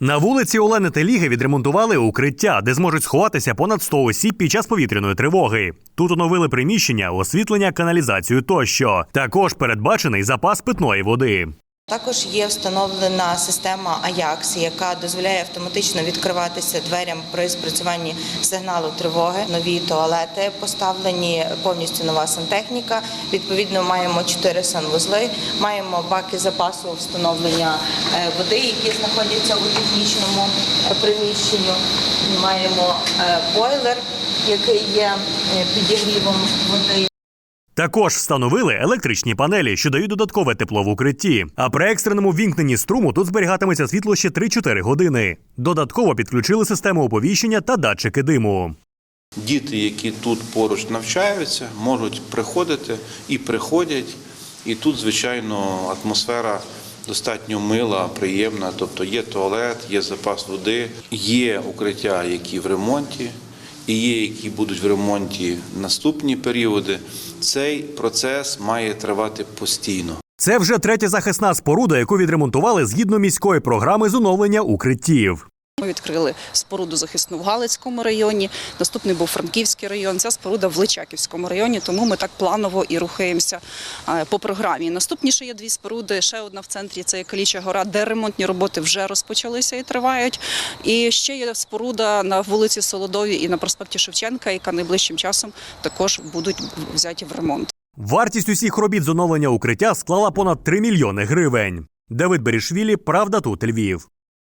На вулиці Олени Теліги відремонтували укриття, де зможуть сховатися понад 100 осіб під час повітряної тривоги. Тут оновили приміщення, освітлення, каналізацію тощо. Також передбачений запас питної води. Також є встановлена система AJAX, яка дозволяє автоматично відкриватися дверям при спрацюванні сигналу тривоги. Нові туалети поставлені повністю нова сантехніка. Відповідно, маємо чотири санвузли, маємо баки запасу встановлення е, води, які знаходяться у технічному приміщенні. Маємо е, бойлер, який є е, підігрівом води. Також встановили електричні панелі, що дають додаткове тепло в укритті. А при екстреному вімкненні струму тут зберігатиметься світло ще 3-4 години. Додатково підключили систему оповіщення та датчики диму. Діти, які тут поруч навчаються, можуть приходити і приходять. І тут, звичайно, атмосфера достатньо мила, приємна. Тобто є туалет, є запас води, є укриття, які в ремонті, і є, які будуть в ремонті наступні періоди. Цей процес має тривати постійно. Це вже третя захисна споруда, яку відремонтували згідно міської програми з оновлення укриттів. Ми відкрили споруду захисну в Галицькому районі. Наступний був Франківський район. Ця споруда в Личаківському районі. Тому ми так планово і рухаємося е, по програмі. Наступні ще є дві споруди. Ще одна в центрі це Каліча гора, де ремонтні роботи вже розпочалися і тривають. І ще є споруда на вулиці Солодовій і на проспекті Шевченка, яка найближчим часом також будуть взяті в ремонт. Вартість усіх робіт з оновлення укриття склала понад 3 мільйони гривень. Давид Берішвілі, Правда тут Львів.